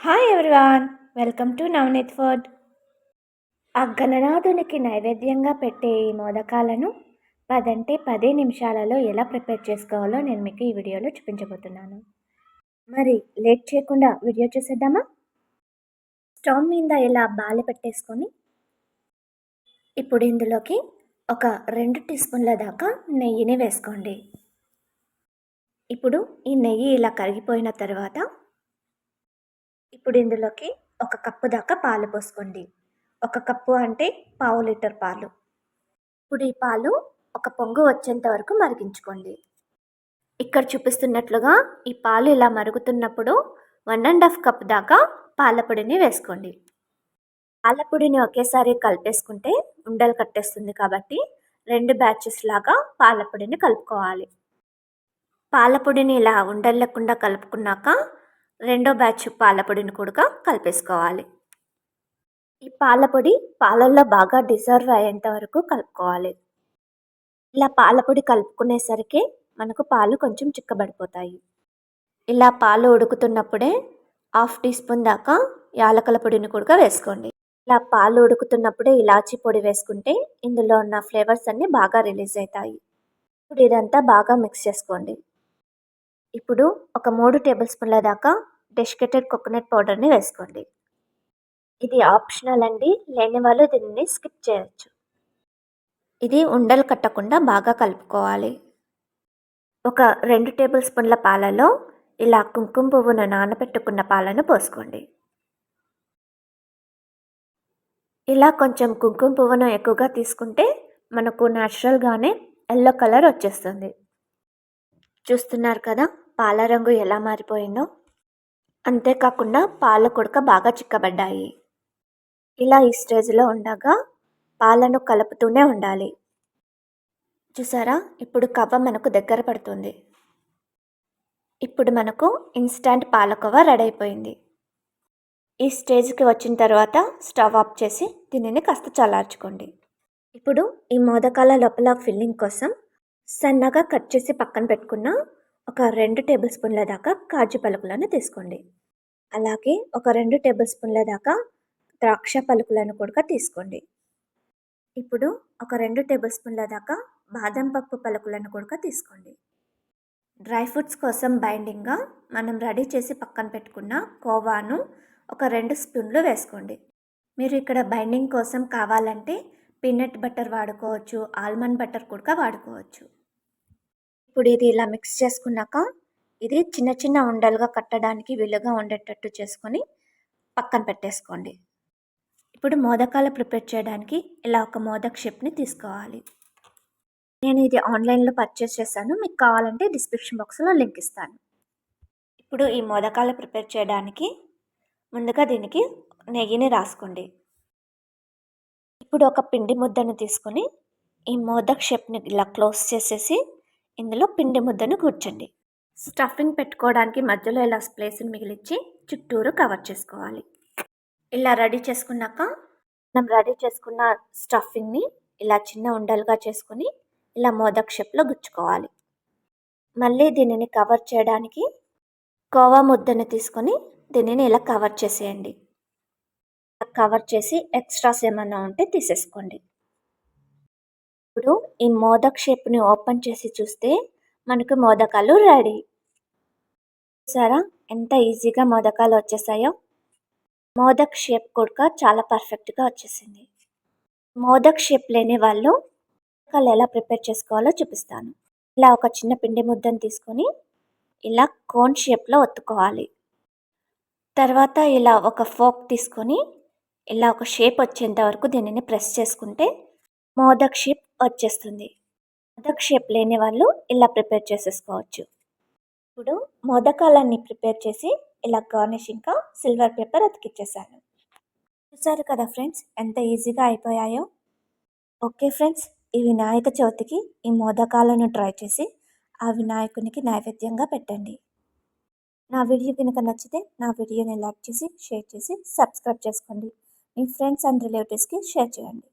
Hi everyone welcome to Navaneeth Ford ఆ నైవేద్యంగా పెట్టే ఈ మోదకాలను పదంటే పదే నిమిషాలలో ఎలా ప్రిపేర్ చేసుకోవాలో నేను మీకు ఈ వీడియోలో చూపించబోతున్నాను. మరి లేట్ చేయకుండా వీడియో చూసేద్దామా? స్టవ్ మీద ఇలా బాలి పెట్టేసుకొని ఇప్పుడు ఇందులోకి ఒక రెండు టీ స్పూన్ల దాకా నెయ్యిని వేసుకోండి. ఇప్పుడు ఈ నెయ్యి ఇలా కరిగిపోయిన తర్వాత ఇప్పుడు ఇందులోకి ఒక కప్పు దాకా పాలు పోసుకోండి. ఒక కప్పు అంటే పావు లీటర్ పాలు. ఇప్పుడు ఈ పాలు ఒక పొంగు వచ్చేంత వరకు మరిగించుకోండి. ఇక్కడ చూపిస్తున్నట్లుగా ఈ పాలు ఇలా మరుగుతున్నప్పుడు వన్ అండ్ హాఫ్ కప్ దాకా పాలపొడిని వేసుకోండి. పాలపొడిని ఒకేసారి కలిపేసుకుంటే ఉండలు కట్టేస్తుంది కాబట్టి రెండు బ్యాచెస్ లాగా పాలపొడిని కలుపుకోవాలి. పాలపొడిని ఇలా ఉండలేకుండా కలుపుకున్నాక రెండో బ్యాచ్ పాలపొడిని కూడా కలిపేసుకోవాలి. ఈ పాలపొడి పాలల్లో బాగా డిజర్వ్ అయ్యేంత వరకు కలుపుకోవాలి. ఇలా పాలపొడి కలుపుకునేసరికి మనకు పాలు కొంచెం చిక్కబడిపోతాయి. ఇలా పాలు ఉడుకుతున్నప్పుడే హాఫ్ టీ స్పూన్ దాకా యాలకల పొడిని కూడా వేసుకోండి. ఇలా పాలు ఉడుకుతున్నప్పుడే ఇలాచీ పొడి వేసుకుంటే ఇందులో ఉన్న ఫ్లేవర్స్ అన్నీ బాగా రిలీజ్ అవుతాయి. ఇప్పుడు ఇదంతా బాగా మిక్స్ చేసుకోండి. ఇప్పుడు ఒక మూడు టేబుల్ స్పూన్ల దాకా డెస్కెటెడ్ కోకోనట్ పౌడర్ని వేసుకోండి. ఇది ఆప్షనల్ అండి. లేని వాళ్ళు దీన్ని స్కిప్ చేయొచ్చు. ఇది ఉండలు కట్టకుండా బాగా కలుపుకోవాలి. ఒక రెండు టేబుల్ స్పూన్ల పాలలో ఇలా కుంకుమ పువ్వును నానబెట్టుకున్న పాలను పోసుకోండి. ఇలా కొంచెం కుంకుమ పువ్వును ఎక్కువగా తీసుకుంటే మనకు న్యాచురల్గానే ఎల్లో కలర్ వచ్చేస్తుంది. చూస్తున్నారు కదా పాల రంగు ఎలా మారిపోయిందో? అంతేకాకుండా పాల కొడక బాగా చిక్కబడ్డాయి. ఇలా ఈ స్టేజ్లో ఉండగా పాలను కలుపుతూనే ఉండాలి. చూసారా? ఇప్పుడు కవ్వ మనకు దగ్గర పడుతుంది. ఇప్పుడు మనకు ఇన్స్టంట్ పాలకోవ రెడీ అయిపోయింది. ఈ స్టేజ్కి వచ్చిన తర్వాత స్టవ్ ఆఫ్ చేసి దీనిని కాస్త చల్లార్చుకోండి. ఇప్పుడు ఈ మోదకాల లోపల ఫిల్లింగ్ కోసం సన్నగా కట్ చేసి పక్కన పెట్టుకున్న ఒక రెండు టేబుల్ స్పూన్ల దాకా కాజు పలుకులను తీసుకోండి. అలాగే ఒక రెండు టేబుల్ స్పూన్ల దాకా ద్రాక్ష పలుకులను కూడా తీసుకోండి. ఇప్పుడు ఒక రెండు టేబుల్ స్పూన్ల దాకా బాదం పప్పు పలుకులను కూడా తీసుకోండి. డ్రై ఫ్రూట్స్ కోసం బైండింగ్గా మనం రెడీ చేసి పక్కన పెట్టుకున్న కోవాను ఒక రెండు స్పూన్లు వేసుకోండి. మీరు ఇక్కడ బైండింగ్ కోసం కావాలంటే పీనట్ బటర్ వాడుకోవచ్చు ఆల్మండ్ బటర్ కూడా వాడుకోవచ్చు. ఇప్పుడు ఇది ఇలా మిక్స్ చేసుకున్నాక ఇది చిన్న చిన్న ఉండలుగా కట్టడానికి వీలుగా ఉండేటట్టు చేసుకొని పక్కన పెట్టేసుకోండి. ఇప్పుడు మోదకాలు ప్రిపేర్ చేయడానికి ఇలా ఒక మోదక్ షేప్ని తీసుకోవాలి. నేను ఇది ఆన్లైన్లో పర్చేస్ చేశాను. మీకు కావాలంటే డిస్క్రిప్షన్ బాక్స్లో లింక్ ఇస్తాను. ఇప్పుడు ఈ మోదకాలు ప్రిపేర్ చేయడానికి ముందుగా దీనికి నెయ్యిని రాసుకోండి. ఇప్పుడు ఒక పిండి ముద్దను తీసుకొని ఈ మోదక్ షేప్ని ఇలా క్లోజ్ చేసేసి ఇందులో పిండి ముద్దను కూర్చండి. స్టఫింగ్ పెట్టుకోవడానికి మధ్యలో ఇలా ప్లేస్ని మిగిలిచ్చి చుట్టూరు కవర్ చేసుకోవాలి. ఇలా రెడీ చేసుకున్నాక మనం రెడీ చేసుకున్న స్టఫింగ్ని ఇలా చిన్న ఉండలుగా చేసుకొని ఇలా మోదక్ షేప్లో గుచ్చుకోవాలి. మళ్ళీ దీనిని కవర్ చేయడానికి కోవా ముద్దను తీసుకొని దీనిని ఇలా కవర్ చేసేయండి. కవర్ చేసి ఎక్స్ట్రాస్ ఏమన్నా ఉంటే తీసేసుకోండి. ఇప్పుడు ఈ మోదక్ షేప్ని ఓపెన్ చేసి చూస్తే మనకు మోదకాలు రెడీ. చూసారా? ఎంత ఈజీగా మోదకాలు వచ్చేసాయో? మోదక్ షేప్ కూడా చాలా పర్ఫెక్ట్గా వచ్చేసింది. మోదక్ షేప్ లేని వాళ్ళు మోదకాలు ఎలా ప్రిపేర్ చేసుకోవాలో చూపిస్తాను. ఇలా ఒక చిన్న పిండి ముద్దను తీసుకొని ఇలా కోన్ షేప్లో ఒత్తుకోవాలి. తర్వాత ఇలా ఒక ఫోక్ తీసుకొని ఇలా ఒక షేప్ వచ్చేంత వరకు దీనిని ప్రెస్ చేసుకుంటే మోదక్ షేప్ వచ్చేస్తుంది. మోదక్ షేప్ లేని వాళ్ళు ఇలా ప్రిపేర్ చేసేసుకోవచ్చు. ఇప్పుడు మోదకాలన్నీ ప్రిపేర్ చేసి ఇలా గార్నిష్ ఇంకా సిల్వర్ పేపర్ అతికిచ్చేసాను చూసారు కదా ఫ్రెండ్స్ ఎంత ఈజీగా అయిపోయాయో? ఓకే ఫ్రెండ్స్ ఈ వినాయక చవితికి ఈ మోదకాలను ట్రై చేసి ఆ వినాయకునికి నైవేద్యంగా పెట్టండి. నా వీడియో కనుక నచ్చితే నా వీడియోని లైక్ చేసి షేర్ చేసి సబ్స్క్రైబ్ చేసుకోండి. మీ ఫ్రెండ్స్ అండ్ రిలేటివ్స్కి షేర్ చేయండి.